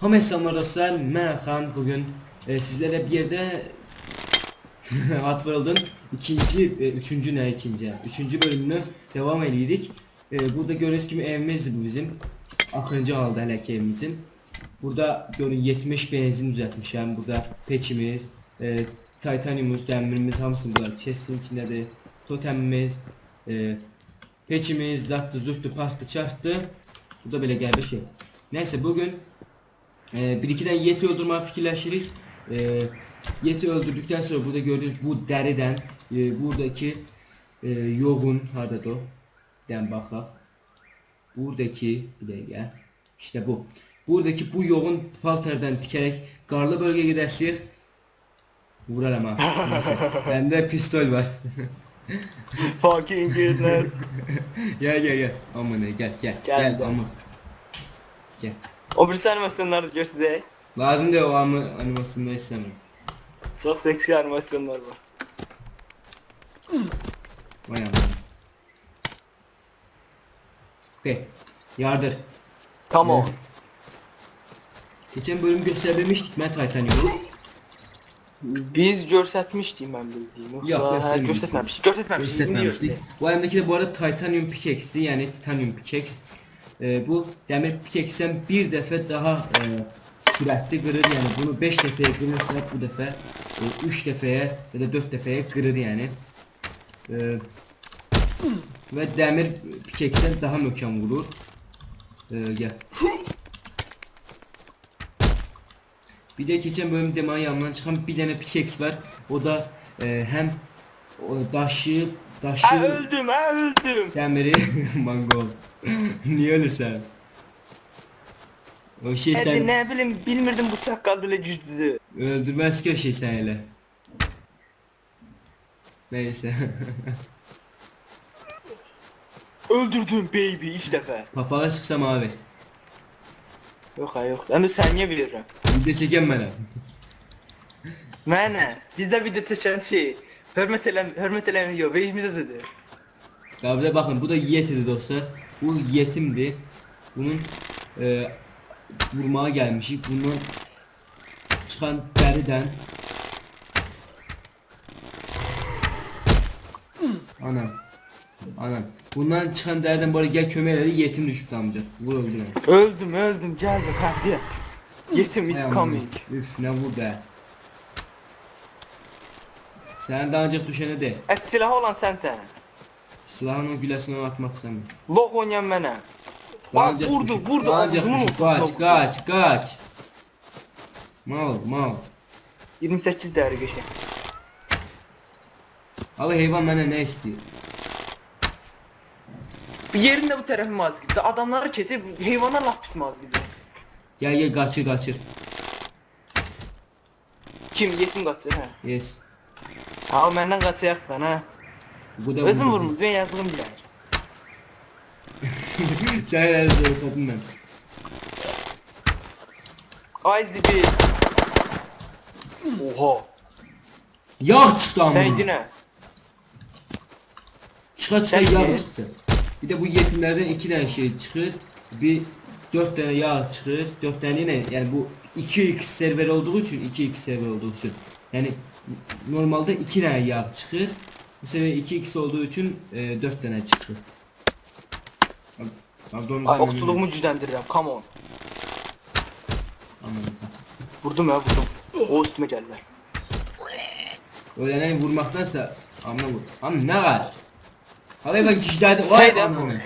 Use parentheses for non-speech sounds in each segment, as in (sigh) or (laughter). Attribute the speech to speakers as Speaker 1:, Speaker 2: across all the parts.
Speaker 1: Hamı selamlar dostlar, mən Xan bugün e, sizlərlə bir yerdə (laughs) Atworld'un ikinci, e, üçüncü nə ikinci, üçüncü bölümünü devam edirik. E, burada gördüğünüz kimi evimizdir bu bizim. Axırıncı halda ki evimizin. Burada görün 70 benzin düzəltmişəm. Burada peçimiz, e, titaniumumuz, dəmirimiz hamısını burada chestin içindədir. Totemimiz, e, peçimiz, zattı, zurttu, partı, çartdı. Burada belə qəribə şey. Nəysə bugün ee, bir iki tane yeti öldürme fikirleşirik. Ee, yeti öldürdükten sonra burada gördüğünüz bu deriden e, buradaki e, yoğun harada o? Den bakak. Buradaki bir dakika. İşte bu. Buradaki bu yoğun palterden dikerek karlı bölgeye gidersek vurarım ha. (laughs) Neyse. Bende pistol var. (laughs) (laughs)
Speaker 2: Fucking goodness. (laughs)
Speaker 1: gel gel gel. Aman ne gel gel. Gel,
Speaker 2: Geldim.
Speaker 1: aman. Gel.
Speaker 2: o birisi animasyonları göstereyim.
Speaker 1: Lazım değil o amı animasyonu istemem.
Speaker 2: Çok seksi animasyonlar var.
Speaker 1: Vay aman. Okey. Yardır.
Speaker 2: On.
Speaker 1: Evet. Geçen bölüm göstermiştik ben Titanic'u.
Speaker 2: Biz göstermiştik ben bildiğim. Yoksa
Speaker 1: Yok, göstermemiştik.
Speaker 2: göstermemiş. Göstermemiş.
Speaker 1: Göstermemiştik. Bu elimdeki de bu arada Titanium pickaxe'ti yani Titanium pickaxe. Ee, bu demir pickaxe'den bir defa daha e, süratli kırır yani bunu 5 defaya kırırsa bu defa 3 defaya ya da 4 defaya kırır yani. Ee, ve demir pickaxe'den daha möhkəm vurur. Ee, gel. Bir de geçen bölüm demeyi yanından çıkan bir tane pickaxe var. O da e, hem o daşı daşı
Speaker 2: Ha öldüm ha öldüm.
Speaker 1: demiri (laughs) mango. Niye öyle sen? O şey
Speaker 2: Hadi
Speaker 1: sen
Speaker 2: ne bileyim bilmirdim bu sakal böyle güçlü.
Speaker 1: öldürmez ki o şey sen hele. Neyse.
Speaker 2: Öldürdüm baby iş defa.
Speaker 1: Papağa çıksam abi.
Speaker 2: Yok ha yok. Onu sen niye bilirim?
Speaker 1: Bir de çeken bana.
Speaker 2: Mənə bizdə bir də çəkən şey hörmət eləm hörmət eləmiyor və işimizə dedi.
Speaker 1: Ya bir de bakın bu da yetidir dostlar. Bu yetimdi. Bunun e, vurmaya gelmişik. Bunun çıkan deriden Anam. Anam. Bundan çıkan derden böyle gel kömeleri yetim düşüp amca. Vur öldürün.
Speaker 2: Öldüm, öldüm, gəldim, hə, deyə. Yetim is coming.
Speaker 1: Üf ne vurdu he. Sen daha önce düşene de
Speaker 2: Əs silahı olan sənsən.
Speaker 1: silahın o gülesine atmak istemiyorum.
Speaker 2: Loq oynayan mənə.
Speaker 1: Daha
Speaker 2: Bak
Speaker 1: önce
Speaker 2: vurdu, vurdu.
Speaker 1: Daha önce
Speaker 2: ortasına
Speaker 1: Kaç kaç kaç. Mal mal.
Speaker 2: 28 dəqiqə şey.
Speaker 1: Abi heyvan bana ne istiyor?
Speaker 2: Bu yerin də bu tərəfi maz gitti. Adamları keçib heyvana lap pis maz gitti.
Speaker 1: Gel gel kaçır kaçır.
Speaker 2: Kim yetim qaçır, hə?
Speaker 1: Yes.
Speaker 2: Ha, o məndən qaçayaqdan, hə?
Speaker 1: Bu da
Speaker 2: Özüm vurmuş, ben yazığım bilər. (laughs)
Speaker 1: Sen el zırhladın ben.
Speaker 2: Ay zibi. Oha.
Speaker 1: Yağ çıktı ama.
Speaker 2: Sən idinə.
Speaker 1: Çıka çıka
Speaker 2: Sen
Speaker 1: yağ
Speaker 2: ye.
Speaker 1: çıktı. Bir de bu yetimlerden iki tane şey çıkır. Bir dört tane yağ çıkır. Dört tane ne? Yani bu 2x server olduğu için 2x server olduğu için. Yani normalde iki tane yağ çıkır. Bu sefer 2x olduğu için e, 4 tane çıktı.
Speaker 2: Ay, oxçuluğumu gücləndirirəm, come on.
Speaker 1: Anladım.
Speaker 2: Vurdum ya, vurdum. O üstümə gəldilər.
Speaker 1: Öleneği vurmaktansa anla vur. Anla ne var? Hadi ben kişilerde
Speaker 2: Şey
Speaker 1: vay
Speaker 2: de
Speaker 1: ananı.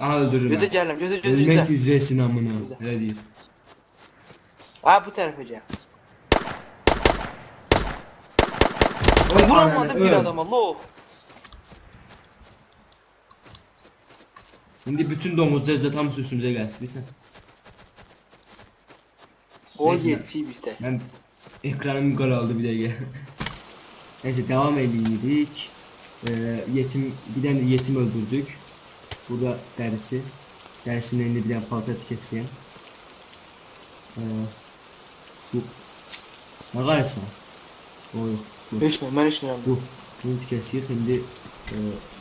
Speaker 1: Aha öldürürüm.
Speaker 2: Gözə
Speaker 1: ben.
Speaker 2: gəlirəm, gözə gözə
Speaker 1: Ölmek
Speaker 2: gözə.
Speaker 1: üzeresin amına. Öyle değil.
Speaker 2: Ay bu tərəfə gəl.
Speaker 1: Öl
Speaker 2: Vuramadım
Speaker 1: ananı,
Speaker 2: bir
Speaker 1: öl.
Speaker 2: adama, lox.
Speaker 1: Şimdi bütün domuzlar zaten tam üstümüze gelsin bilsen.
Speaker 2: O
Speaker 1: Neyse.
Speaker 2: yetişib işte.
Speaker 1: Ben ekranım karaldı bir de gel. (laughs) Neyse devam ediyoruz. Ee, yetim bir tane yetim öldürdük. Burada derisi. Derisinin elinde bir tane palta keseyim. Ee, bu ne kadar O yok. Bu.
Speaker 2: Mən heç nə
Speaker 1: Bu. Bunu kəsirik. İndi e,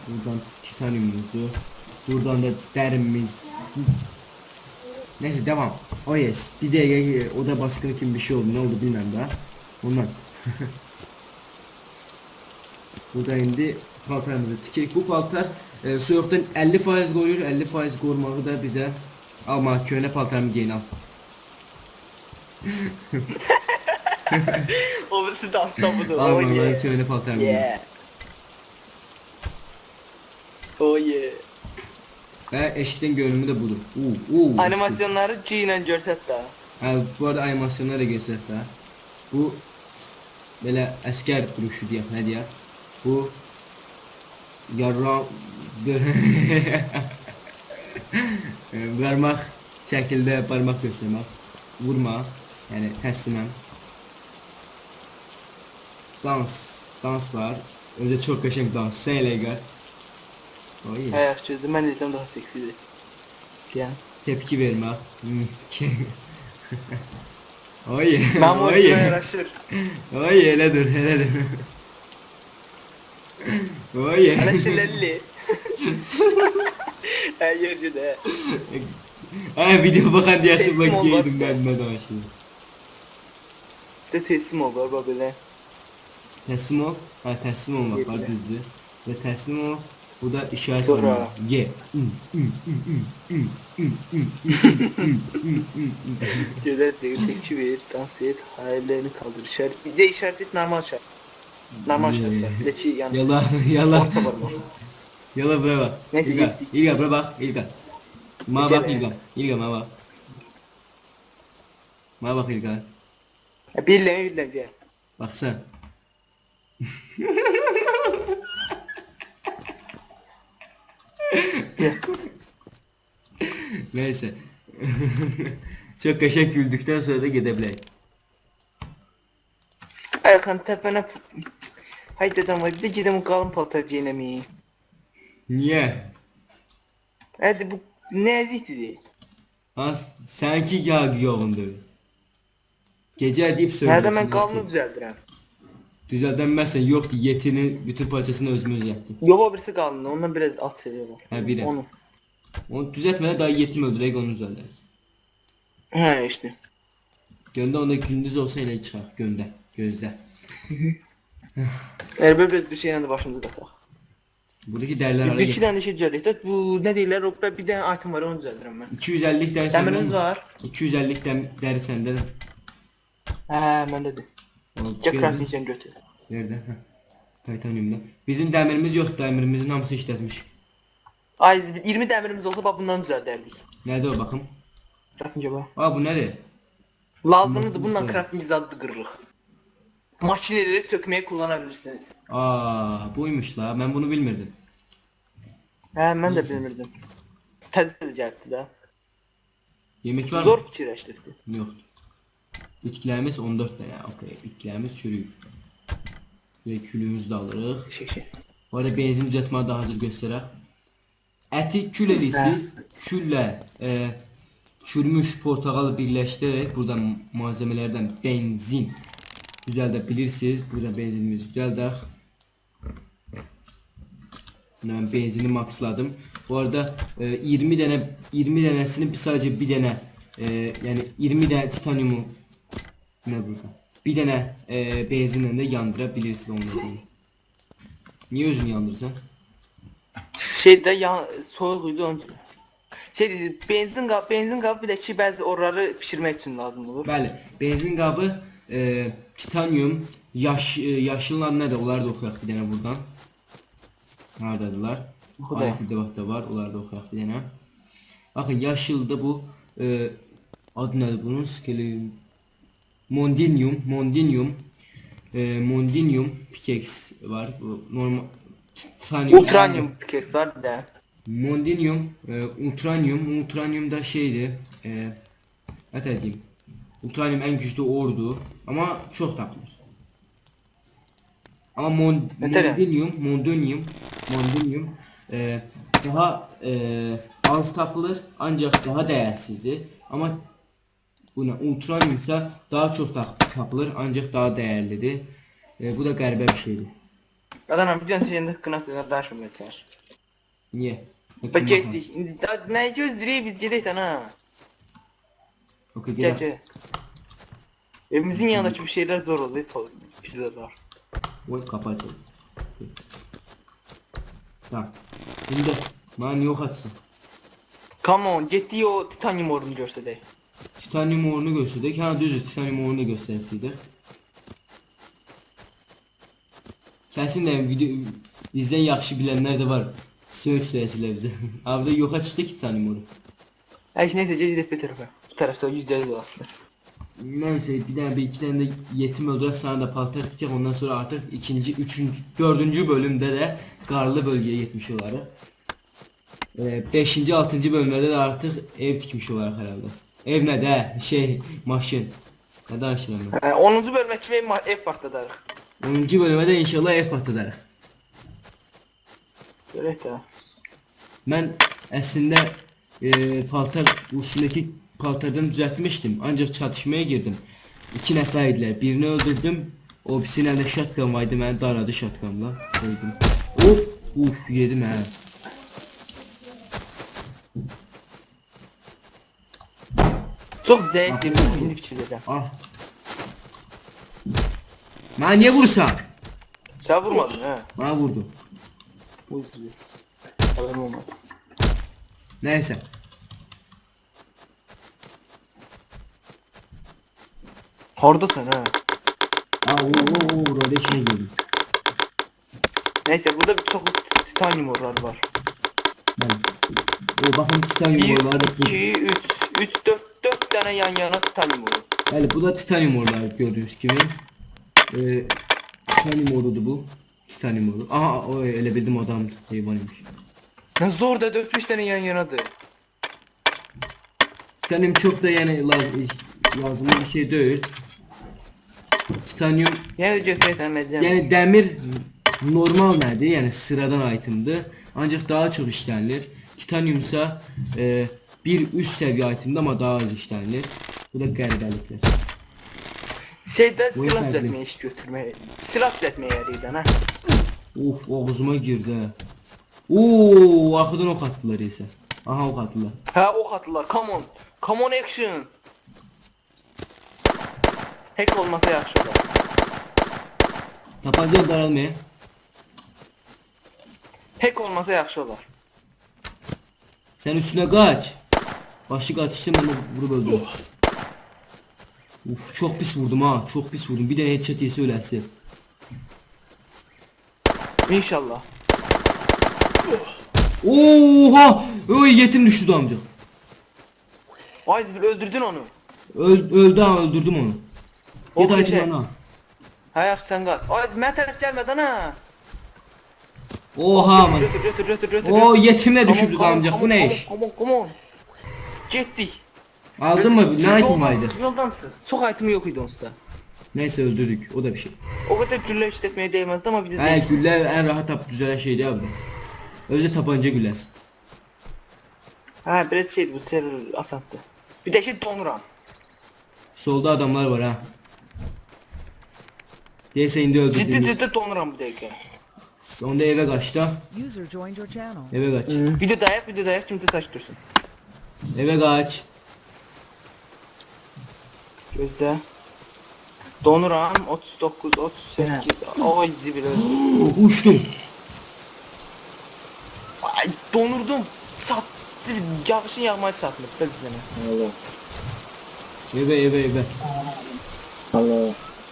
Speaker 1: buradan titaniumumuzu, buradan da dərimiz. Neyse devam. Oh yes. Bir dəqiqə e, oda baskını kimi bir şey oldu. Ne oldu bilmem daha. Ondan. (laughs) Burada indi paltarımızı tikirik. Bu paltar e, soyuqdan 50% qoruyur. 50% qorumağı da bizə alma köhnə paltarımı geyin al.
Speaker 2: O birisi danstan budur.
Speaker 1: Alma
Speaker 2: Oh yeah.
Speaker 1: köhnə paltarımı. giyin.
Speaker 2: Yeah. Oh yeah.
Speaker 1: Və eşikdən görünümü də budur. Uu, uu.
Speaker 2: Animasyonları G ilə görsət də.
Speaker 1: Hə, bu arada animasyonlar da göstərək də. Bu belə əskər duruşu deyək, nə deyək? Bu yarra barmaq (laughs) şəkildə barmaq göstərmək, vurma, yəni təsliməm. Dans, dans var. Özü çox qəşəng dans. Elə gəl. Oy.
Speaker 2: Hə, yaxşı gözlə. Mən desəm daha seksidir. Gəl.
Speaker 1: Tepki. Hmm. (laughs) Oy.
Speaker 2: O
Speaker 1: Oy. Oy elə dur, elə dur. Oy.
Speaker 2: Hələ şiləlli. Hə, yercə də.
Speaker 1: Ay video bakan diye
Speaker 2: Teslim
Speaker 1: sıfır
Speaker 2: ol
Speaker 1: giydim ben ben danışıyorum.
Speaker 2: De teslim ol baba belə.
Speaker 1: Teslim ol. Ha teslim olmak var düzdü. Ve teslim ol. Bu da işaret
Speaker 2: Sonra.
Speaker 1: parmağı. Ye. Hmm, hmm, hmm, hmm, hmm, hmm, hmm.
Speaker 2: Gözəl deyil, tepki ver, dans et, hayallerini kaldır. İşaret, bir de işaret et normal şart. De ki yani.
Speaker 1: Yala yala. Yala buraya bak.
Speaker 2: Neyse,
Speaker 1: İlga.
Speaker 2: gittik.
Speaker 1: İlga buraya bak. İlga. Ma bak. İlga. İlga ma bak. Ma bak İlga.
Speaker 2: Ha, Birleme birleme gel.
Speaker 1: Bak sen.
Speaker 2: Gel. (laughs)
Speaker 1: Neyse. (laughs) Çok kaşak güldükten sonra da gidebiliriz.
Speaker 2: Ayxan təpənə... Hay dedem var, bir de o qalın paltar giyinəməyim.
Speaker 1: Niye?
Speaker 2: Hadi bu nəzikdir deyil.
Speaker 1: Az sanki yağ yoğundur. Gece deyip söylüyorsun.
Speaker 2: mən qalını düzəldirəm.
Speaker 1: Düzeldenmezsen yoktu yetinin bütün parçasını özümüz yaptık.
Speaker 2: Yox o birisi qalını, ondan biraz alt seviyə var.
Speaker 1: Ha, biri.
Speaker 2: Onu.
Speaker 1: Onu düzeltmeden daha yetim öldürek onu düzeltler.
Speaker 2: Hə, işte.
Speaker 1: Gönde onda gündüz olsa ele çıkar. Gönde. Gözde.
Speaker 2: Yəni belə bir şey də başımızı qataq.
Speaker 1: Buradaki derler hala
Speaker 2: Bir iki dənə də şey düzəldək də. Bu nə deyirlər? O bir dənə item var, onu düzəldirəm mən.
Speaker 1: 250 deri senden
Speaker 2: Dəmirimiz
Speaker 1: mi?
Speaker 2: var.
Speaker 1: 250 dem deri sende de.
Speaker 2: Hə, məndədir. Gəl craftingdən götür.
Speaker 1: Nerede? Heh. Titaniumda. Bizim demirimiz yok. Demirimizin hamısı işletmiş.
Speaker 2: Ay 20 dəmirimiz olsa bax bundan düzəldərdik.
Speaker 1: Nerede o bakım?
Speaker 2: Craftingə bax.
Speaker 1: Aa bu nedir?
Speaker 2: Lazımdır bundan crafting zadı qırırıq. Makineləri sökməyə kullana bilirsiniz.
Speaker 1: Aa buymuş la. Ben bunu bilmirdim.
Speaker 2: Hə, mən də bilmirdim. Təzə gəldi də.
Speaker 1: Yemek var
Speaker 2: Zor
Speaker 1: mı?
Speaker 2: fikirləşdirdi.
Speaker 1: Yoktu. Bitkilerimiz 14 tane. Okey. Bitkilerimiz çürüyüp. Şöyle külümüzü de alırıq.
Speaker 2: Şey şey.
Speaker 1: Bu arada benzin düzeltmeyi da hazır gösterək. Əti kül edirsiniz. Külle e, çürümüş portakalı birleştirerek buradan malzemelerden benzin düzeltebilirsiniz. Burada benzinimizi düzeltək. Ben benzini maxladım. Bu arada e, 20 tane 20 tanesini bir sadece bir tane e, yani 20 tane titanyumu ne burada? Bir tane e, benzinle de yandırabilirsiniz onları. Niye özünü yandırırsan?
Speaker 2: Şeydə ya idi onun. Şey dedi, benzin qab, benzin qab bir də ki oraları bişirmək üçün lazım olur.
Speaker 1: Bəli, benzin qabı, e, titanyum, yaş, e, yaşılın adı nədir? Onları da oxuyaq bir dənə buradan. Alet debatda var, onları da oxuyaq bir dənə. Baxın, yaşılda bu e, adı nədir bunun? Skeli Mondinium, Mondinium, e, Mondinium pickaxe var. Normal titanyum.
Speaker 2: Ultranium kes var bir də.
Speaker 1: Mondinium, e, Ultranium, Ultranium da şeydi. E, ne diyeyim? Ultranium en güçlü ordu ama çok tapılır. Ama Mon? Mondinium, Mondinium, Mondinium e, daha e, az tapılır ancak daha değersizdir. Ama buna Ultranium ise daha çok tap- tapılır ancak daha değerlidir. E, bu da qəribə bir şeydir.
Speaker 2: Adana videonun şeyinde hakkına kardeşim geçer.
Speaker 1: Niye?
Speaker 2: Bak daha ne gözlüyü biz gedək lan ha.
Speaker 1: Okey
Speaker 2: Gel
Speaker 1: gel.
Speaker 2: gel. Evimizin yanındaki bir şeyler zor oldu. to- Bir şeyler var.
Speaker 1: Oy kapı açalım. Tamam. Şimdi man yok atsın.
Speaker 2: Come on, getdik o titanium orunu görsədək.
Speaker 1: Titanium uğrunu gösterdik. Ha düzdür titanium uğrunu gösterseydi. Kesin de video bizden yaxşı bilenler de var. Söz söylesiler bize. (laughs) Abi de yoka çıktı ki titanium uğru.
Speaker 2: Ay neyse gedək bir tərəfə. Tərəfdə yüzləri dolaşsın.
Speaker 1: Neyse bir tane bir iki tane de yetim öldürerek sana da paltar tutacak ondan sonra artık ikinci, üçüncü, dördüncü bölümde de karlı bölgeye gitmiş olarak. Ee, beşinci, altıncı bölümlerde de artık ev dikmiş olarak herhalde. Ev ne de şey maşın. Ne danışıyorum ben.
Speaker 2: Hə, 10-cu bölmə kimi ev- partladarıq.
Speaker 1: 10. bölüme de inşallah ev patladarıq.
Speaker 2: Görək də.
Speaker 1: Ben aslında e, paltar üstündeki paltardan düzeltmiştim ancak çatışmaya girdim. İki neferdiler. Birini öldürdüm. O birisinin elinde shotgun vardı. Beni daradı shotgunla. Öldüm. Hop! Uf yedim ha.
Speaker 2: Çox zəif indi.
Speaker 1: Ah. Bana niye vursan?
Speaker 2: Sən vurmadın hə?
Speaker 1: Bana vurdu.
Speaker 2: Haberim olmadı.
Speaker 1: Neyse.
Speaker 2: Hardasan hə?
Speaker 1: Aa o o o role içine girdim.
Speaker 2: Neyse burada bir çox titanium orları var.
Speaker 1: Ben. O bakın titanyum
Speaker 2: 1,
Speaker 1: orları.
Speaker 2: 2, 3, 3, 4, 4 tane yan yana titanium oru.
Speaker 1: Yani bu da titanyum orları gördüğünüz gibi. Ee, titanyum orudu bu. Titanyum oru. Aha o öyle bildim adam hayvanıymış.
Speaker 2: Ne zor da 4-5 tane yan yanadır.
Speaker 1: Titanyum çok da yani laz lazım bir şey değil. Titanyum
Speaker 2: Yəni götürək
Speaker 1: demir normal nədir? Yəni sıradan itemdir. Ancaq daha çox işlənilir. Titanyum isə e, bir üst səviyyə itemdir amma daha az işlənilir. Bu da qəribəliklər.
Speaker 2: Şeydə
Speaker 1: Bu
Speaker 2: silah
Speaker 1: fərqli.
Speaker 2: düzəltməyə iş götürməyə. Silah düzəltməyə yarayır ha.
Speaker 1: Uf ağzıma girdi ha. Oo arxadan ox atdılar isə. Aha ox atdılar.
Speaker 2: Hə, ox atırlar. Come on. Come on action. Hack olmasa yaxşı olar.
Speaker 1: Tapanca daralmaya.
Speaker 2: Hack olmasa yaxşı olar.
Speaker 1: Sen üstüne kaç. Başı kaçıştı ben de vurup öldüm. Uf çok pis vurdum ha. Çok pis vurdum. Bir de headshot yese ölerse.
Speaker 2: İnşallah.
Speaker 1: Oha! Oy yetim düştü de amca.
Speaker 2: Ay bir öldürdün onu.
Speaker 1: Öl, öldü ha öldürdüm onu.
Speaker 2: O
Speaker 1: Git
Speaker 2: bir
Speaker 1: acı
Speaker 2: şey.
Speaker 1: bana.
Speaker 2: Hə, yaxşı sən qaç. Ay mən tərəf gəlmədən ha.
Speaker 1: Oha aman.
Speaker 2: Götür, götür, götür,
Speaker 1: yetimle
Speaker 2: Come on,
Speaker 1: düşürdü
Speaker 2: come on,
Speaker 1: amca. Bu ne iş?
Speaker 2: Come on, come on. Getdik.
Speaker 1: Aldın mı? Ne item vardı?
Speaker 2: çıx, Yoldan çıx. Çox item yox idi onsda.
Speaker 1: Neyse öldürdük. O da bir şey.
Speaker 2: O qədər güllə işlətməyə dəyməzdi amma bizə
Speaker 1: He güller en rahat tap düzelen şeydi abi. Özde tabanca güllesi.
Speaker 2: Hə, biraz şeydir bu server asandır. Bir də ki donuram.
Speaker 1: Solda adamlar var ha. Neyse indi
Speaker 2: Ciddi
Speaker 1: öldürdüğümüz.
Speaker 2: ciddi donuram bir dəqiqə.
Speaker 1: Onda eve kaçtı.
Speaker 3: User joined your channel.
Speaker 1: Eve kaç.
Speaker 2: Video dayaq, video dayaq kimsə saç dursun.
Speaker 1: Eve kaç.
Speaker 2: Gözlə. Donuram 39 38. Ay zibil.
Speaker 1: Uçtum.
Speaker 2: Ay donurdum. Sat zibil yağışın yağmaya çatmır. Belə izləmə.
Speaker 4: Alo.
Speaker 1: Eve eve eve.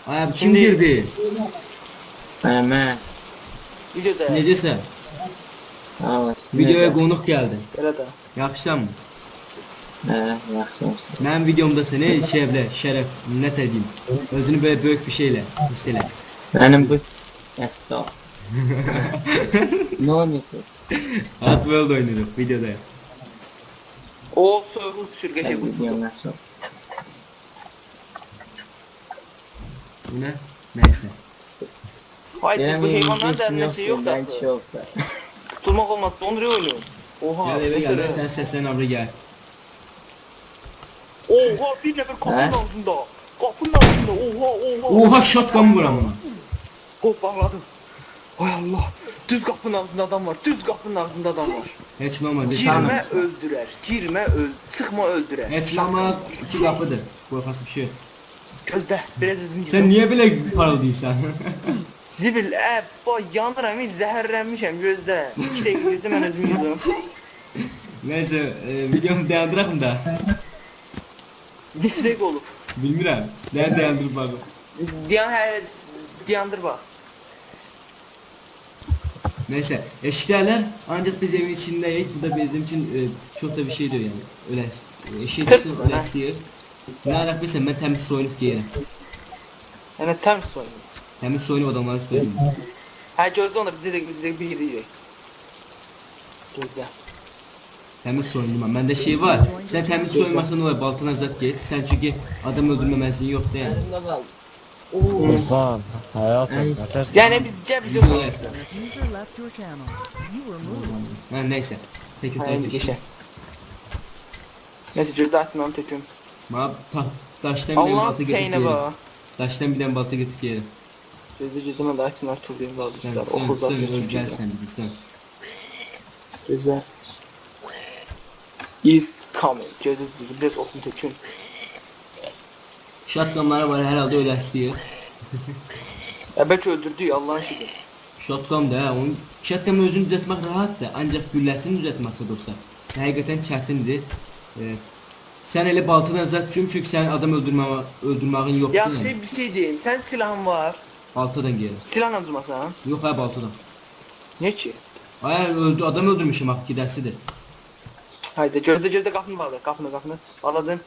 Speaker 1: Abi kim
Speaker 2: Şimdi-
Speaker 1: girdi?
Speaker 4: Hemen.
Speaker 2: Video dayaq.
Speaker 1: Ne desen?
Speaker 4: Aa,
Speaker 1: Videoya konuk geldi.
Speaker 2: Belə də.
Speaker 1: Yakışsan mı?
Speaker 4: He, yaxşı olsun.
Speaker 1: Ben videomda seni şevle, şeref, net edeyim. Özünü böyle büyük bir şeyle, hisseyle.
Speaker 4: Benim bu... Estağ. (laughs) ne oynuyorsunuz?
Speaker 1: Hot World oynuyorum videoda.
Speaker 2: O soyuqluq düşür
Speaker 4: Ben
Speaker 2: qəşəng bu.
Speaker 4: gidiyorum nasıl?
Speaker 1: Bu ne? Neyse.
Speaker 2: Ay
Speaker 4: Benim
Speaker 2: bu
Speaker 4: geçim
Speaker 2: dərində şey yox da.
Speaker 4: Ben şey olsa.
Speaker 2: Tutulmaq olmaz. Donuruyor oyunu. Oha.
Speaker 1: Gel eve gel sen seslen abla gel.
Speaker 2: Oha bir nəfər qapının
Speaker 4: Hə?
Speaker 2: ağzında. Qapının ağzında. Oha oha.
Speaker 1: Oha shotgun vuram ona.
Speaker 2: Hop bağladım. Hay Allah. Düz kapının ağzında adam var. Düz kapının ağzında adam var.
Speaker 1: Olmaz. heç
Speaker 2: Girme öldürer. Girme öl. Çıkma öldürer.
Speaker 1: Heç nə olmaz. İki qapıdır. Qorxası bir şey. yox.
Speaker 2: Gözde. Biraz üzüm
Speaker 1: Sən niyə belə parıldayırsan?
Speaker 2: Zibil, e, boy yanıram, hiç zəhərlənmişəm gözdə. 2 dəqiqə gözdə mən özüm yudum.
Speaker 1: Nəysə, e, videomu dayandıraq da.
Speaker 2: Dislek olub.
Speaker 1: Bilmirəm. Nə dayandırıb baxım.
Speaker 2: Diyan hə, diyandır bax.
Speaker 1: Neyse, eşiklerler ancak biz evin içindeyiz. Bu da bizim için e, çok da bir şey diyor yani. Öyle eşeği çıksın,
Speaker 2: mı
Speaker 1: öyle sıyır. Ne alak bilsem ben temiz soyunup giyerim.
Speaker 2: Yəni təmiz soyun.
Speaker 1: Temiz soyunup adamları soyunup.
Speaker 2: Hə gözdə onda bizə də bizə də bir deyək. Gözdə.
Speaker 1: Temiz soyundum ben. Bende şey var. Sen temiz soyunmasan olur. Baltana zat git. Sen çünkü adam öldürmemezliğin yok değil mi?
Speaker 3: İnsan, hayatım, nefes
Speaker 2: Yəni biz
Speaker 5: were moved.
Speaker 1: Ha, neyse.
Speaker 2: İndi
Speaker 1: geçelim.
Speaker 2: keçək. Nəsə gözdə atmam töküm.
Speaker 1: Ma ta, taştan bir tane
Speaker 2: Allah
Speaker 1: balta getirip
Speaker 2: səyinə
Speaker 1: yiyelim.
Speaker 2: bax.
Speaker 1: Taştan bir yiyelim.
Speaker 2: Gözdə gözdə mən də atmam töküm lazım
Speaker 1: Sen,
Speaker 2: işlər.
Speaker 1: sen,
Speaker 2: Oxu
Speaker 1: sen, öl
Speaker 2: götürəcəm.
Speaker 1: gelsen bizi sen.
Speaker 2: Gözlə. Is coming. Gözdə sizə biraz oxum töküm.
Speaker 1: Shotgunlara var herhalde öyle sıyır. (laughs)
Speaker 2: Ya bəlkə öldürdük Allahın şükür.
Speaker 1: Shotgun da ha, onun shotgun'ın özünü düzeltmek rahat da ancak güllesini düzeltmekse dostlar. Hakikaten çetindir. Ee, sen hele baltadan zat çünkü çünkü sen adam öldürme öldürmeğin yok
Speaker 2: Ya
Speaker 1: değil mi?
Speaker 2: şey bir şey deyim. Sən silahın var.
Speaker 1: Baltadan geri.
Speaker 2: Silahla vurmasan.
Speaker 1: Yok ha baltadan.
Speaker 2: Ne ki?
Speaker 1: Ay öldü adam öldürmüşüm bak gidersidir.
Speaker 2: Haydi gözdə gözdə qapını bağla. Qapını qapını. Bağladım.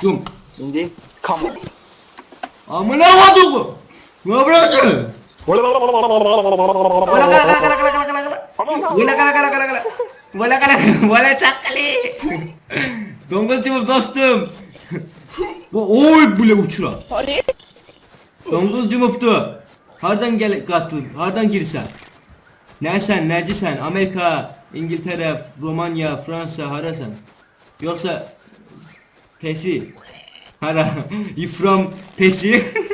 Speaker 1: Cum.
Speaker 2: İndi on.
Speaker 1: Amına koduğum. Ne yapıyorsun? Vela kala kala kala kala kala kala kala. Vela kala kala kala kala. Vela kala (laughs) vela çakali. Donguzcum dostum. Oy bile uçura. Donguzcum uptu. Hardan gel kattın? Hardan girsen? Ne sen, neci sen? Amerika, İngiltere, Romanya, Fransa, harasan? Yoksa Pesi. Hara. (laughs) You from Pesi? (laughs)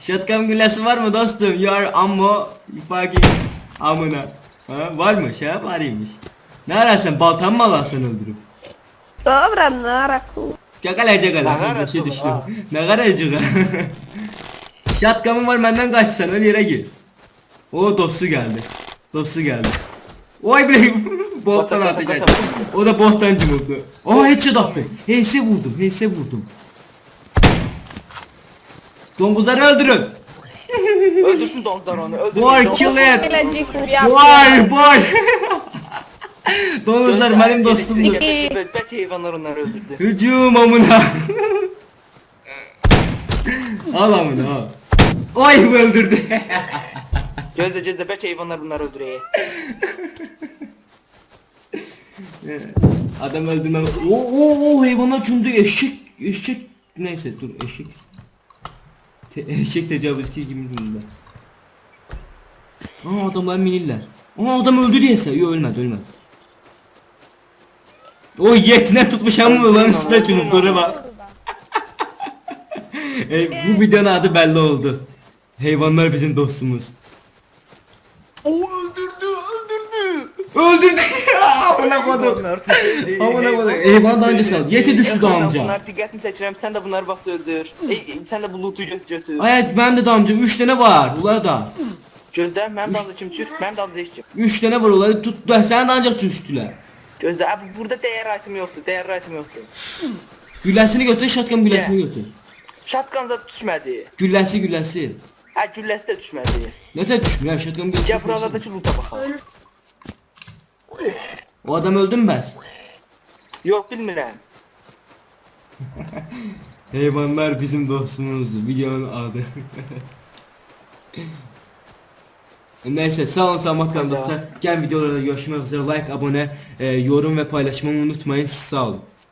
Speaker 1: Shotgun güllesi var mı dostum? You are ammo you fucking amına. Ha, varmış ha varıymış. Ne ararsan baltan mı alarsan öldürüp?
Speaker 6: Dobra, naraku.
Speaker 1: Cagala cagala. Bir şey düştü.
Speaker 2: ha.
Speaker 1: Nagara cagala. (laughs) Shotgun'un var benden kaçsan öyle yere gir. O dostu geldi. Dostu geldi. Oy bre (laughs) bottan atacak.
Speaker 2: kaça.
Speaker 1: O da bottan cımıldı. Aa headshot attım. Heyse vurdum. Heyse vurdum. Domuzları öldürün.
Speaker 2: Öldürsün donuzlar onu. Öldürsün.
Speaker 1: Boy kill it. Boy boy. (laughs) (laughs) Domuzlar benim dostumdur.
Speaker 2: Bəlkə heyvanlar onları öldürdü.
Speaker 1: Hücum amına. al amına al. Oy öldürdü. (laughs)
Speaker 2: Gözlə gözlə bəlkə heyvanlar bunları öldürək. (laughs)
Speaker 1: Adam öldürmem. O o o hayvana cundu eşek eşek neyse dur eşek. Te, eşek tecavüzkü gibi cunda. Aa adamlar miniller. Aa adam öldü diyese. Yok ölmedi ölmedi. O yetine tutmuş ama ulan üstüne çınıp dur bak. (laughs) e, bu videonun adı belli oldu. Hayvanlar bizim dostumuz.
Speaker 2: O öldürdü, öldürdü.
Speaker 1: Öldürdü. (laughs) Amına kodum. Amına kodum. Eyvah daha önce sal. Yeti düştü da amca.
Speaker 2: Bunlar diqqətini çəkirəm, sən də bunları bas öldür. Ey, sən də bu lootu götür. götür.
Speaker 1: Ay benim de damcı 3 tane var. Ular da.
Speaker 2: Gözlə, mənim dalımda kim dalımda heç kim.
Speaker 1: 3 tane var uları tuttu. Sen de ancak düştüler.
Speaker 2: Gözlə, abi burada dəyər item yoxdur, dəyər item yoxdur.
Speaker 1: Güllesini götür, shotgun güllesini götür.
Speaker 2: Shotgun da düşmədi.
Speaker 1: Güllesi güllesi.
Speaker 2: Hə, gülləsi də düşmədi.
Speaker 1: Ne tane düşmüyor lan shotgun güllesi.
Speaker 2: Gəl buralardakı loota baxaq.
Speaker 1: O adam öldü mü bes?
Speaker 2: Yox, bilmirəm.
Speaker 1: Hayvanlar bizim dostumuz. Videonun adı. Neyse sağ olun sağlık kalın dostlar. Gel videolarda görüşmek üzere. Like, abone, e, yorum ve paylaşmayı unutmayın. Sağ olun.